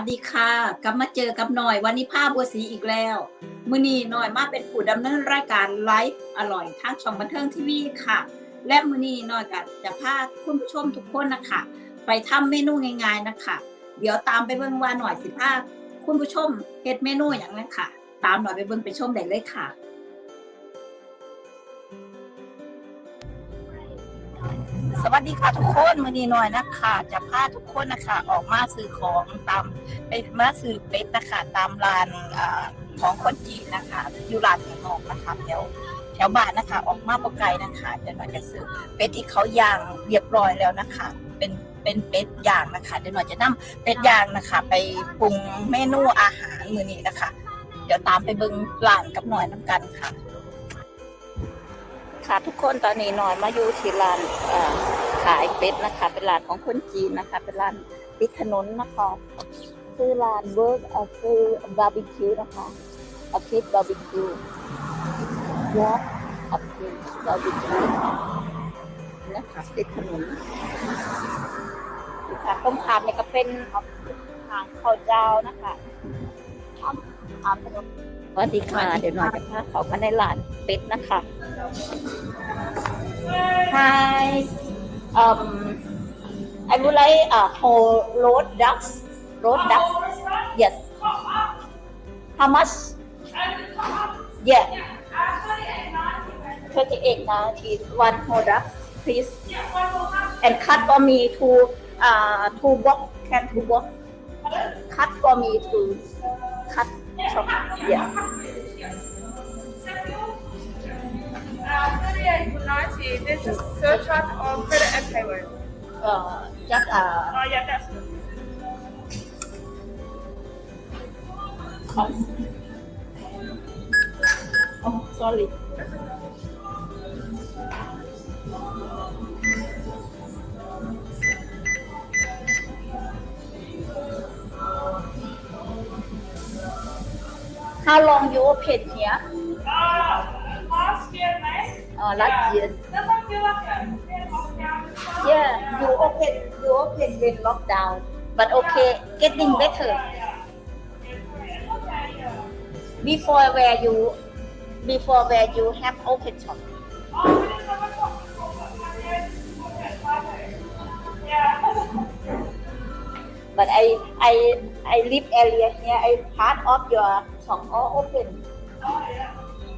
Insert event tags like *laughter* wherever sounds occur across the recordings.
สวัสดีค่ะ กลับมาเจอกับหน่อยวันนี้ภาพบัวสีอีกแล้วมือนี้หน่อยมาเป็นผู้ดำเนินรายการไลฟ์อร่อยทางช่องบันเทิงทีวีค่ะ และมือนี้หน่อยก็จะพาคุณผู้ชมทุกคนนะคะ ไปทำเมนูง่าย ๆนะคะ เดี๋ยวตามไปเบิ่งว่าหน่อยสิพาคุณผู้ชมเฮ็ดเมนูอย่างนั้นค่ะ ตามหน่อยไปเบิ่งไปชมได้เลยค่ะ สวัสดีค่ะทุกคนมือนีหน่อยนะคะจะพาทุกคนนะคะออกมาซื้อของตามไปมาซื้อเป็ดนะคะ ตามร้านอของคนจีนนะคะอยู่ร้านข้างนอกนะคะแถวแถวบ้านนะคะ ออกมาปไกลนะคะเดี๋ยวหน่อยจะซื้อเป็ดที่เขาย่างเรียบร้อยแล้วนะคะ เป็นเป็นเป็ดย่างนะคะเดี๋ยวหน่อยจะนำเป็ดย่างนะคะ ไปปรุงเมนูอาหารมือนี้นะคะ เดี๋ยวตามไปเบิ่งร้านกับหน่อยน้ำกันค่ะ ค่ะทุกคนตอนนี้นอยมาอยู่ที่ร้านขายเป็ดนะคะ เป็นร้านของคนจีนนะคะ เป็นร้านติดถนนนะคะชื่อร้านเวิร์กเอ่อคือบาร์บีคิวนะคะอฟิศบาร์บีคิววอล์กอฟิศบาร์บีคิวนะคะติดถนนค่ะต้มขามเนี่ยก็เป็นทางข้าวเจ้านะคะทำทำถนน สวัสดีค่ะ เดี๋ยวหน่อยจะพาเขามาในร้านเป็ดนะคะ Hi. Um, I would like uh, whole roast ducks. Roast ducks. Yes. How much? Yeah. 38 ninety. One whole duck, please. And cut for me two, uh, two box. Can two box? Cut for me two. Cut. Yeah. 38 ninety. This is surcharge or credit and payment. Uh, just uh, Oh yeah, that's good. Oh, sorry. How long you open here? Uh, last year, May. Uh, last year. Doesn't feel like a lockdown. Yeah, you open you open when lockdown, but okay, getting better. Before where you before where you have open shop. *laughs* But I I I live area here. I part of your shop all open.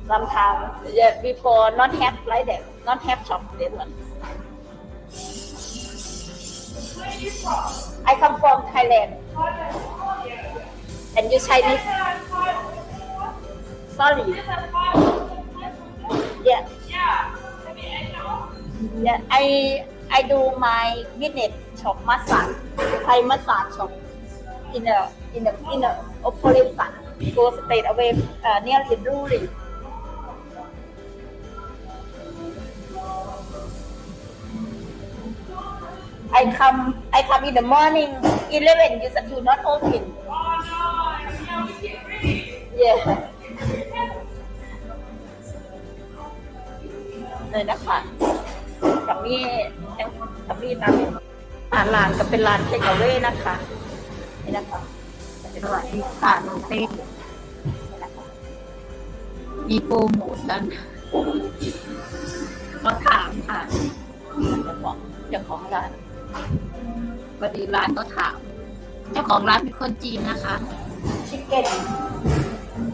sometime yeah, before not have like that, not have shop that one. I come from Thailand. And you Chinese? Sorry. Yeah. Yeah. I I do my business shop massage. Thai massage shop in a in a in a operation Opolisa. Go straight away uh, near Hinduri. I come I come in the morning 11 you said you not open yeah เลยนะคะกับนี่กับนี่ตามอ่านร้านก็เป็นร้านเทคเอาเว่นะคะนี่นะคะเป็นร้านที่ทานเต้ มีโปรโมชั่นก็ถามค่ะเจ้าของเจ้าของร้านพอดีร้านก็ถาม เจ้าของร้านเป็นคนจีนนะคะ ชิคเก้น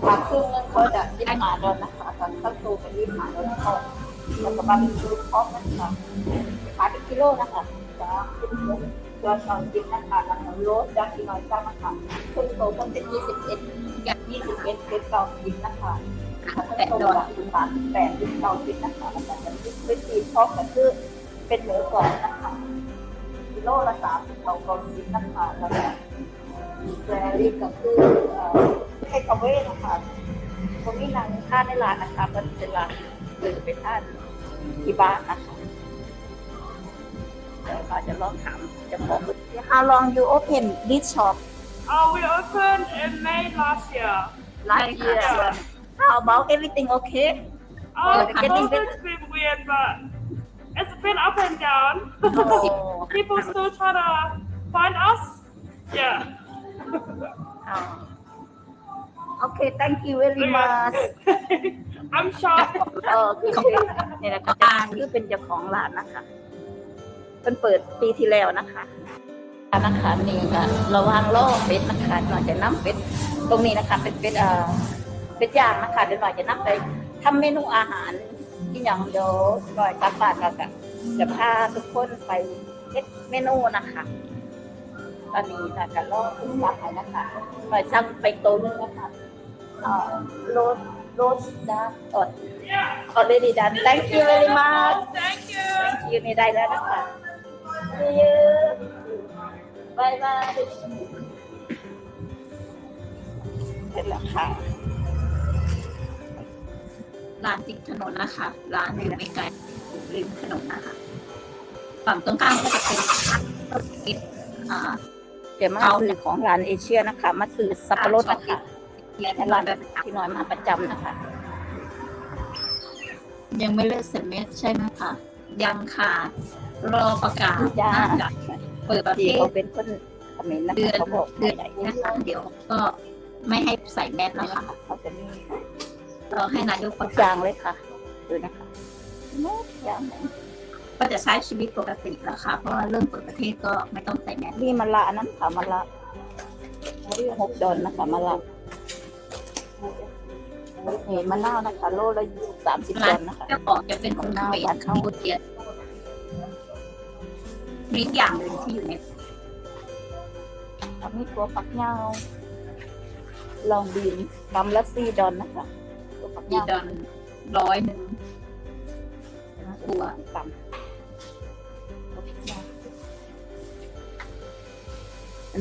ขาครึ่งนึงเขาจะได้หมาโดนนะคะตอนตั้งตัวเป็นรีบหมาโดนเขาแล้วก็บาร์บีคิวพร้อมนะคะขายเป็นกิโลนะคะจะเป็นตัวสองชิ้นนะคะแล้วก็โรสดักอีน้อยจ้านะคะขึ้นโตต้นเป็นยี่สิบเอ็ดอยากยี่สิบเอ็ดเป็นเก้าชิ้นนะคะ แปดดอลสามแปดเป็นเก้าชิ้นะคะแล้วก็จะเป็นตีพร้อมกับคือเป็นหมูกรอบนะคะกิโลละสามสิบเก้าชิ้นนะคะแล้วก็แบรี่ก็คือเอ่อเทคเอาไว้นะคะตรงนี้นางท่านในร้านนะคะมันเป็นร้านหรือเป็นท่านที่บ้านนะคะเดี๋ยวเราจะลองถามจะของ How long you open this shop Uh, we opened in May last year. last year How about everything okay Uh, Yeah, getting COVID's been weird, but it's been up and down. Oh. People still try to find us. Yeah. อ๋อโอเค thank you very much I'm shocked. เออคือนี่แหละค่ะจานคือเป็นเจ้าของร้านนะคะเป็นเปิดปีที่แล้วนะคะร้านนะคะนี่ก็ระวังล่อเป็ดนะคะหน่อยจะน้ำเป็ดตรงนี้นะคะเป็นเป็ดเอ่อ เป็ดย่างนะคะเดี๋ยวหน่อยจะนำไปทำเมนูอาหารที่อย่างเดียวหน่อยกลับบ้านแล้วก็จะพาทุกคนไปเฮ็ดเมนูนะคะ ตอนนี้เราจะล่อขึ้นยักษ์นะคะหน่อยสั่งไปโต๊ะนึงนะคะเอ่อโรสโรสนะอด already done thank you very much Thank you. thank you นี่ได้แล้วนะคะ see you bye bye เสร็จแล้วค่ะ ร้านติดถนนนะคะร้านอยู่ไม่ไกลริมถนนนะคะฝั่งตรงข้ามก็จะเป็นติดอ่าเดี๋ยวมาซื้อของร้านเอเชียนะคะ มาซื้อสับปะรดนะคะในร้านที่น้อยมาประจำนะคะ ยังไม่เลิกเสร็จเม็ดใช่ไหมคะยังค่ะรอประกาศจ้าจะเปิดประเทที่ศเขาเป็นคนเขมรนะคะเขาบอกเดือนใหญ่นะคะเดี๋ยวก็ไม่ให้ใส่แมสแล้วค่ะเขาจะมี รอให้นายกปทุระกอกาย่าศงเลยค่ะดูนะคะทุกอย่างเลยก็จะใช้ชีวิตปกติแล้วค่ะ เพราะว่าเริ่มเปิดประเทศก็ไม่ต้องใส่แมสนี่มะละอันนั้นค่ะมะละหกดอนนะคะมะละนี่มะนาวนะคะ โลละสามสิบดอนนะคะเจ้าของจะเป็นคนเขมรคัมพูเชียมีอีกอย่างหนึ่งที่อยู่ในอันนี้ตัวฝักยาว ลองบีนกำละสี่ดอนนะคะตัวฝัก ดีดอนร้อยหนึ่งตัวต่ำ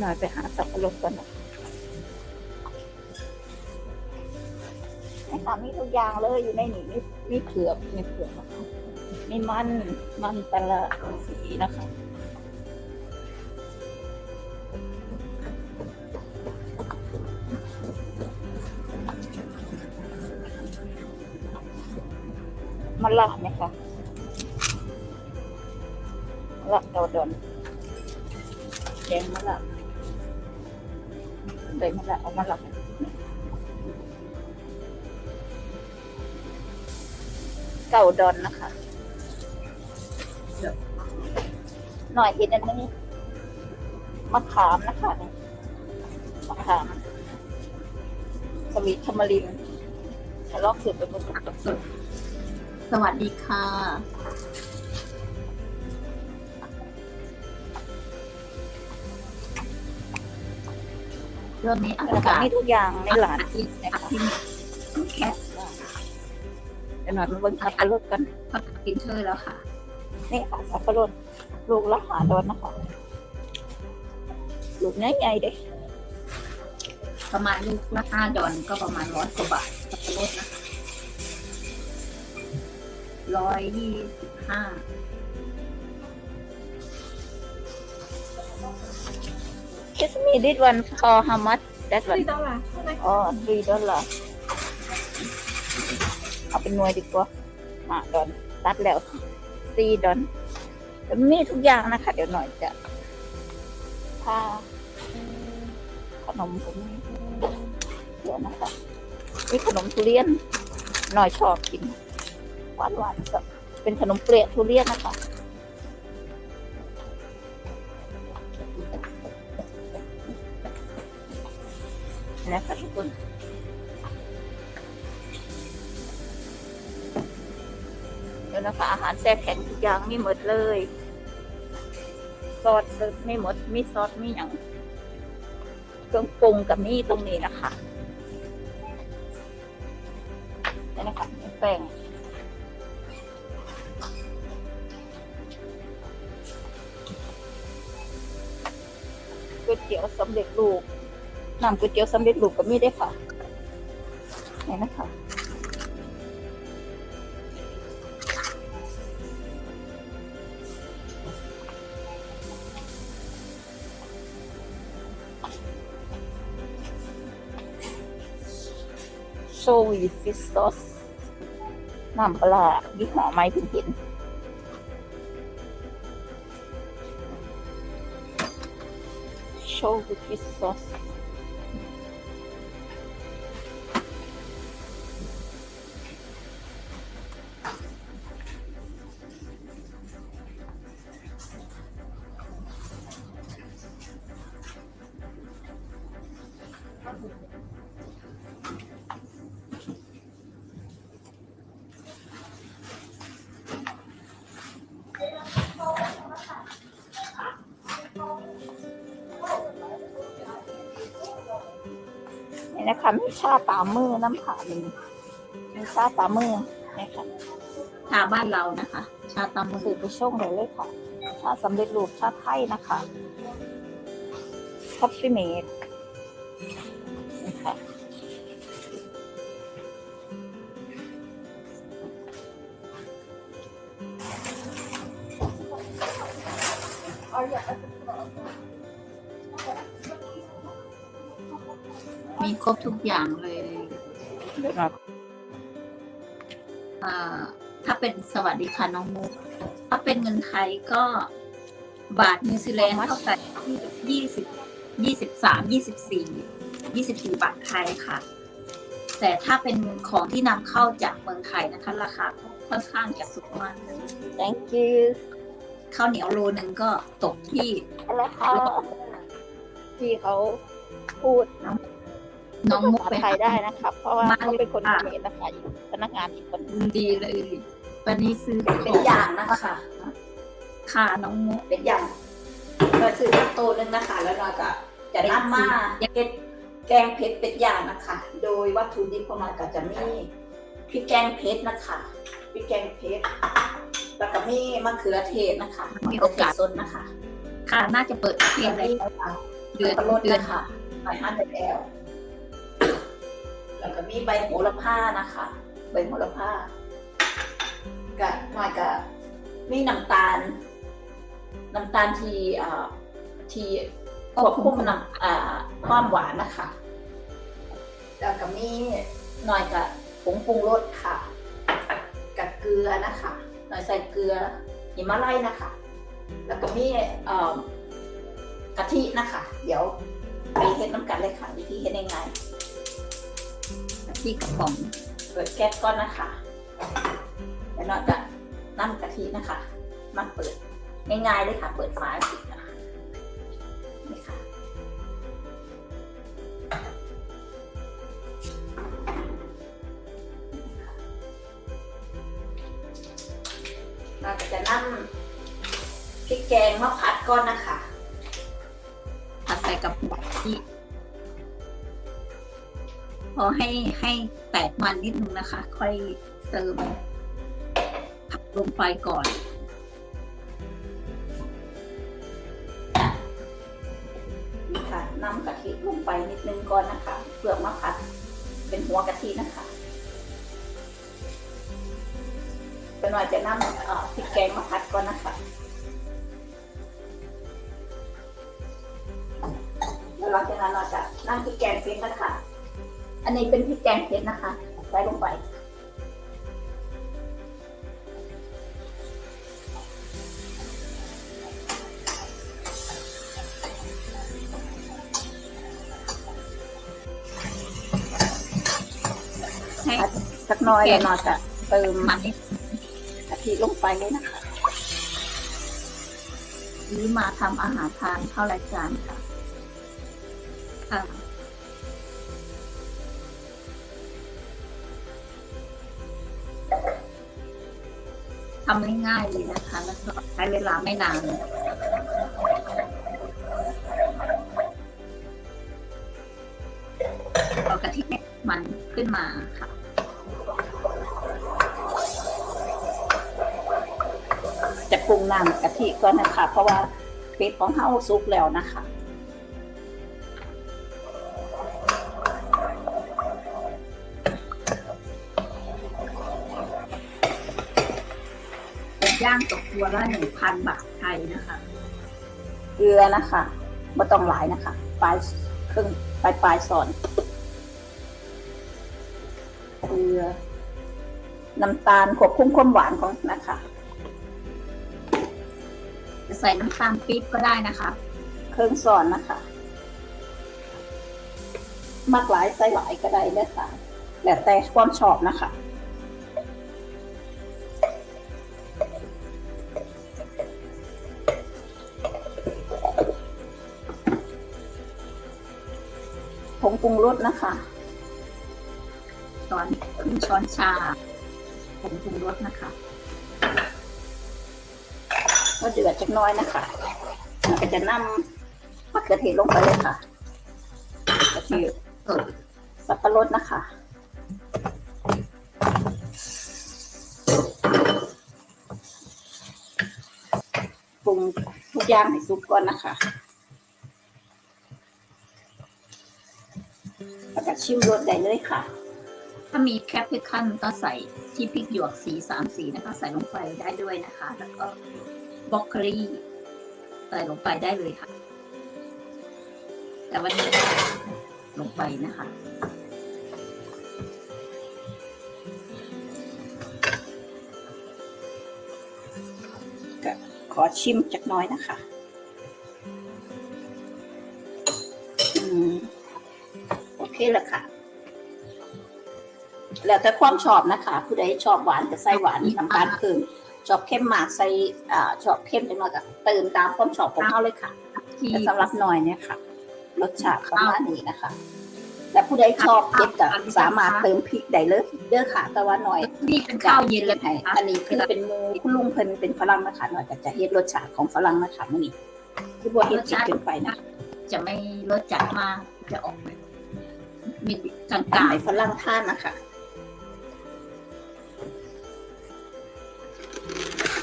หน่อยไปหาสับปะรดก่อนนะไอ้ค่ะมีทุกอย่างเลยอยู่ในนี้มีมีเผือกมีเผือกนะคะมีมันมันแตะละสีนะคะ มะละไหมคะมะละดอดอนแดงมะละใบมะละเอามะละเก่าดอนนะคะหน่อยเห็นอันนี้มะขามนะคะมะขามสวีทธรรมรินทะลาะสุดไปบนสุด สวัสดีค่ะ เรื่องนี้อาแล้วก็กาศมีทุกอย่างในหลานที่นะคะที่แค่เดี๋ยวหน่อยมาเบิ่งสับปะรดกันพักกินเชยแล้วค่ะ นี่ค่ะสับปะรดลูกละหาดอนนะคะลูกใหญ่ๆเด้ประมาณลูกละห้าดอนก็ประมาณร้อยกว่าบาทสับปะรดนะคะ ร้อยยี่สิบห้าคิสมี this one for how much that one Three dollars. อ๋อ three dollar เอาเป็นหน่วยดีกว่าหาดอนตัดแล้วสี่ดอนแต่มีทุกอย่างนะคะ เดี๋ยวหน่อยจะพาขนมผมมีเดี๋ยวนะคะนี่ขนมทุเรียนหน่อยชอบกิน หวานหวานกับเป็นขนมเปรี้ยวทุเรียนนะคะนะคะทุกคนเดี๋ยวนะคะอาหารแช่แข็งทุกอย่างมีหมดเลยซอสไม่หมดมีซอสมีอย่างเครื่องปรุงกับนี่ตรงนี้นะคะนี่นะคะมีแป้ง น้ำก๋วยเตี๋ยวสำเร็จรูปก็มีได้ค่ะนี่นะคะโชวีฟิสซอสน้ำปลายี่ห้อไม้ถึงเห็นโช special with this sauce นี่ นะคะมีชาตามือน้ำผาหนึ่งมีชาตามือนะคะชาบ้านเรานะคะ ชาตามืสื่อไปช่วงเลยเลยค่ะ ชาสำเร็จรูปชาไทยนะคะคัฟฟี่เมด เดี๋ยวหน่อยอ่า ถ้าเป็นสวัสดีค่ะน้องมุกถ้าเป็นเงินไทยก็บาทนิวซีแลนด์เท่ากับยี่สิบยี่สิบสามยี่สิบสี่ยี่สิบสี่บาทไทยค่ะ แต่ถ้าเป็นของที่นำเข้าจากเมืองไทยนะคะ ราคาค่อนข้างจะสูงมาก thank you ข้าวเหนียวโลนึงก็ตกที่อะไรคะที่เขาพูด น้องมุกภาไปษาไทยได้นะครับ เพราะว่ามาเขาเป็นคนค่ะเขมรนะคะอีกพนักงานอีกคนหนึ่งดีเลยวันนี้ซื้อเป็นอย่างนะคะค่ะน้องมุกเป็นอย่างเราซื้อมาตัวหนึงนะคะ แล้วเราก็จะนำมาเฮ็ดแกงเผ็ดเป็ดย่างนะคะ โดยวัตถุดิบของมันก็จะมีพริกแกงเผ็ดนะคะพริกแกงเผ็ดแล้วก็มีมะเขือเทศนะคะมะเขือเทศสดนะคะ ค่ะน่าจะเปิดประเทศเดืได้อนเดือนรสเดือนนะคะหน่อยอันเดแอล แล้วก็มีใบโหระพานะคะ ใบโหระพากับหน่อยกับมีน้ำตาล น้ำตาลที่อ่าที่ควบคุมน้ำอ่าความหวานนะคะแล้วก็มีหน่อยกับผงปรุงรสค่ะ กับเกลือนะคะ หน่อยใส่เกลือหิมาลัยนะคะ แล้วก็มีเอ่อกะทินะคะ เดี๋ยวไปเฮ็ดน้ำกันเลยค่ะ วิธีเฮ็ดยังไง ที่กระป๋องเปิดแก๊สก่อนนะคะแล้วเราจะนั่งกะทินะคะ มันเปิดง่ายๆเลยค่ะ เปิดฝาปิดนะคะนี่ค่ะเราจะนั่งพริกแกงมะพัดก้อนนะคะ พอให้ให้แตกมันนิดนึงนะคะ ค่อยเติมผักลงไปก่อน นี่ค่ะน้ำกะทิลงไปนิดนึงก่อนนะคะเปลือกมะพัดเป็นหัวกะทินะคะเป็นว่าจะน้ำพริกแกงมะพัดก่อนนะคะแล้วหลังจากนั้นเราจะนั่งพริกแกงเผ็ดนะคะ อันนี้เป็นพริกแกงเผ็ดนะคะ ใส่ลงไป ให้สักน้อยแล้วเราจะเติมกะทิลงไปเลยนะคะนี้มาทำอาหารทานเข้ารายการค่ะค่ะ ทำง่ายๆเลยนะคะแล้วก็ใช้เวลาไม่นานเอากะทิมันขึ้นมาค่ะจะปรุงน้ำกะทิก่อนนะคะ เพราะว่าเป็ดของเฮาสุกแล้วนะคะ ย่างตกตัวละหนึ่งพันบาทไทยนะคะ เกลือนะคะไม่ต้องหลายนะคะปลายครึ่งปลายปลายสอนเกลือน้ำตาลควบคุมความหวานของนะคะ จะใส่น้ำตาลปี๊บก็ได้นะคะเครื่องสอนนะคะมากหลายใส่หลายก็ได้เลยค่ะแล้วแต่ความชอบนะคะ นะคะ ช้อนครึ่งช้อนชาผงปรุงรสนะคะก็เดือดจักน้อยนะคะแล้วก็จะนำมะเขือเทศลงไปเลยค่ะกระเทียมสดสับปะรดนะคะปรุงทุกอย่างให้สุกก่อนนะคะ แล้วก็ ชิมรสได้เลยค่ะ ถ้ามีแคปริคันก็ใส่ที่พริกหยวกสีสามสีนะคะ ใส่ลงไปได้ด้วยนะคะ แล้วก็บล็อกโคลีใส่ลงไปได้เลยค่ะ แต่วันนี้ลงไปนะคะก็ขอชิมจักหน้อยนะคะ โอเคแล้วค่ะ แล้วแต่ความชอบนะคะ ผู้ใดชอบหวานก็ใส่หวานน้ำตาลเพิ่มชอบเข้มมากใส่อ่าชอบเข้มจังเลยก็เติมตามความชอบของเขาเลยค่ะที่แต่สำหรับหน่อยเนี่ยค่ะ รสชาติประมาณนี้นะคะแต่ผู้ใดชอบเผ็ดก็สามารถเติมพริกได้เลยเด้อค่ะ แต่ว่าหน่อยนี่เป็นข้าวเย็นเลยให้นะคะอันนี้คือเป็นหมูคุณลุงเพิ่นเป็นฝรั่งนะคะหน่อยก็จะเฮ็ดรสชาติของฝรั่งนะคะมื้อนี้คือบ่เฮ็ดเผ็ดเกินไปนะจะไม่รสจัดมากจะออก มีกลางกายฝรั่งทานนะคะ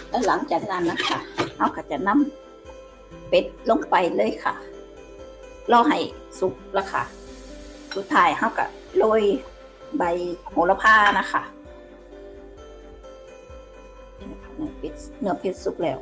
แล้วหลังจากนั้นนะคะเราก็จะนำเป็ดลงไปเลยค่ะ รอให้สุกแล้วค่ะ สุดท้ายเราก็โรยใบโหระพานะคะเนื้อเป็ดเนื้อเป็ดสุกแล้ว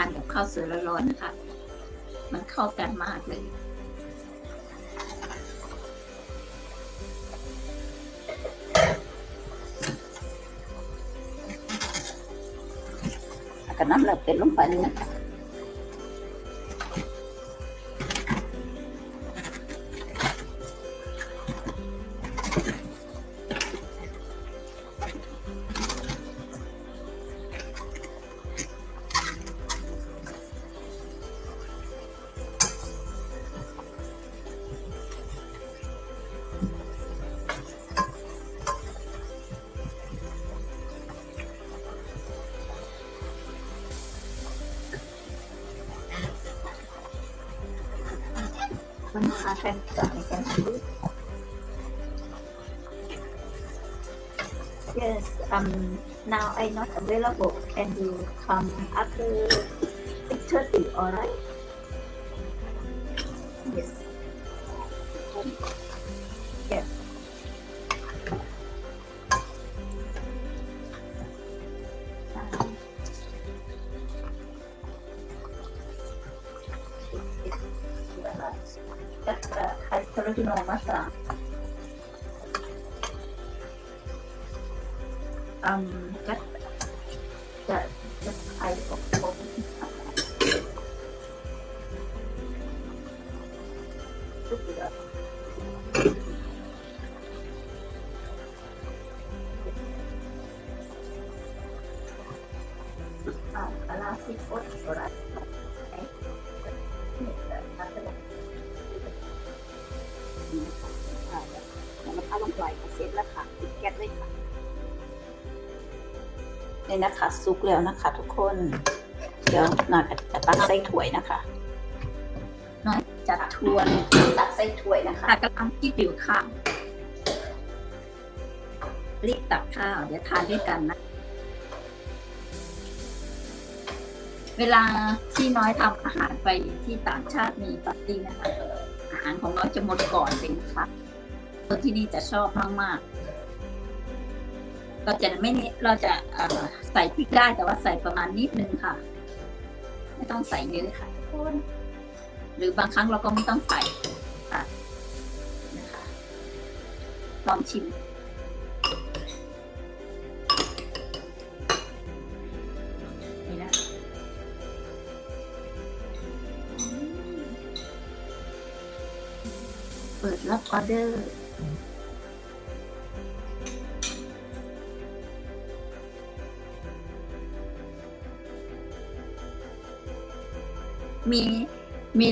านกับข้าวสวยร้อนๆนะคะ มันเข้ากันมากเลยกระน้ำเลือดเป็นลงไปเลยนะคะ มันหาแฟนจ่ายกัน Yes um now I not available can you come after six thirty alright Yes Yes masa. Um, that that that I of นะคะซุกแล้วนะคะ ทุกคน เดี๋ยวหน่อยจะตักใส่ถ้วยนะคะน้อยจัดทวนตักใส่ถ้วยนะคะค่ะกำลังคิดอยู่ค่ะรีบตักข้าว เดี๋ยวทานด้วยกันนะ เวลาที่น้อยทำอาหารไปที่ต่างชาติมีปาร์ตี้นะคะ อาหารของน้อยจะหมดก่อนเลยนะคะคนที่นี่จะชอบมากๆ เราจะไม่เราจะใส่พริกได้แต่ว่าใส่ประมาณนิดนึงค่ะ ไม่ต้องใส่เยอะค่ะคนหรือบางครั้งเราก็ไม่ต้องใส่ค่ะนะคะลองชิมนี่นะอืมเปิดรับออเดอร์ มีมี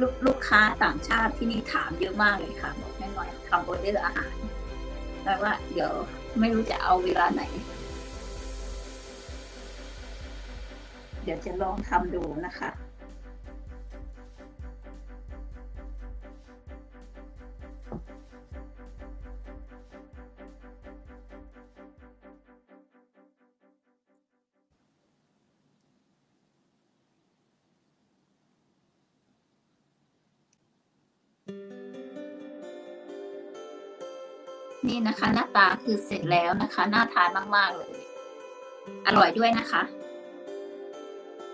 ลูกลูกค้าต่างชาติที่นี่ถามเยอะมากเลยค่ะบอกแม่หน่อยทำออเดอร์อาหารแปลว่า เดี๋ยวไม่รู้จะเอาเวลาไหน เดี๋ยวจะลองทำดูนะคะ นี่นะคะ หน้าตาคือเสร็จแล้วนะคะ น่าทานมาก ๆ เลย อร่อยด้วยนะคะ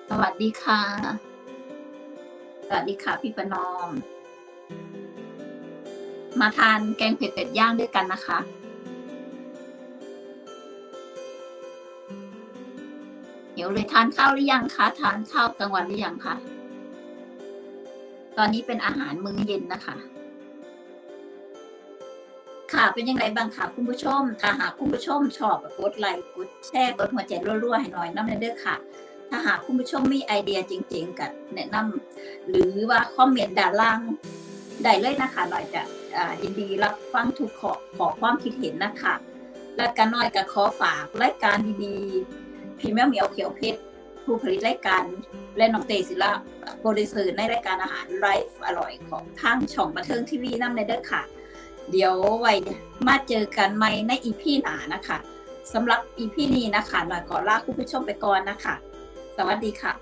สวัสดีค่ะ สวัสดีค่ะพี่ประนอม มาทานแกงเผ็ดเป็ดย่างด้วยกันนะคะเดี๋ยวเลยทานข้าวหรือยังคะ ทานข้าวกลางวันหรือยังคะ ตอนนี้เป็นอาหารมื้อเย็นนะคะ ค่ะเป็นยังไงบ้างคะคุณผู้ชมถ้าหากคุณผู้ชมชอบกดไลค์กดแชร์กดหัวใจรัวๆให้หน่อยน้ำเด้อค่ะ ถ้าหากคุณผู้ชมมีไอเดียจริง ๆกับแนะนำหรือว่าคอมเมนต์ด้านล่างได้เลยนะคะหน่อยจะอินดีรับฟังทุกขอขอความคิดเห็นนะคะ และกันน้อยก็ขอฝากรายการดีๆพี่แมวเหมียวเขียวเพชร ผู้ผลิตรายการและน้องเตศิละโปรดิวเซอร์ในรายการอาหารไลฟ์อร่อยของทางช่องบันเทิงทีวีน้ำในเด้อค่ะ เดี๋ยวไว้มาเจอกันใหม่ในอีพีหนานะคะสำหรับอีพีนี้นะคะหน่อยขอลาคุณผู้ชมไปก่อนนะคะ สวัสดีค่ะ